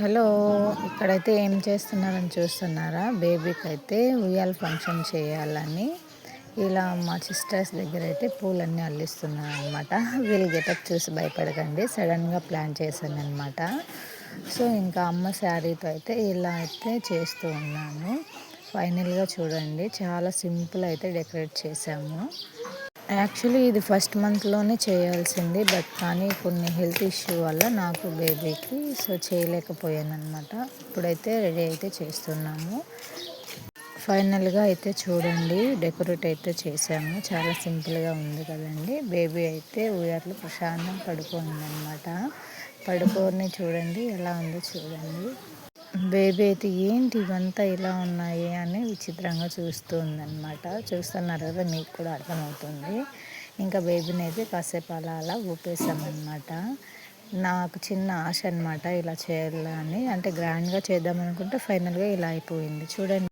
Hello ఇక్కడైతే ఏం చేస్తున్నారని చూస్తున్నారా? బేబీకి అయితే ఉయ్యాల ఫంక్షన్ చేయాలని. ఇలా మా సిస్టర్స్ దగ్గర అయితే పూలన్నీ అల్లిస్తున్నారు అనమాట వీళ్ళు గెటప్ చూసి భయపడకండి సడన్గా ప్లాన్ చేశాను అనమాట సో ఇంకా అమ్మ శారీతో అయితే ఇలా అయితే చేస్తూ ఉన్నాను ఫైనల్గా చూడండి చాలా సింపుల్ అయితే డెకరేట్ చేశాము. యాక్చువల్లీ ఇది ఫస్ట్ మంత్లోనే చేయాల్సింది బట్ కానీ కొన్ని హెల్త్ ఇష్యూ వల్ల నాకు బేబీకి సో చేయలేకపోయాను అనమాట ఇప్పుడైతే రెడీ అయితే చేస్తున్నాము. ఫైనల్గా అయితే చూడండి డెకరేట్ అయితే చేసాము చాలా సింపుల్గా ఉంది కదండి. బేబీ అయితే ఉయ్యార్లు ప్రశాంతం పడుకోండి పడుకోని చూడండి ఎలా ఉందో చూడండి. బేబీ అయితే ఏంటి? ఇవంతా ఇలా ఉన్నాయి? అని విచిత్రంగా చూస్తూ ఉందన్నమాట చూస్తున్నారు? కదా మీకు కూడా అర్థమవుతుంది. ఇంకా బేబీని అయితే కాసేపు అలా అలా ఊపేసామన్నమాట నాకు చిన్న ఆశ అనమాట ఇలా చేయాలని. అంటే గ్రాండ్గా చేద్దాం అనుకుంటే ఫైనల్గా ఇలా అయిపోయింది. చూడండి.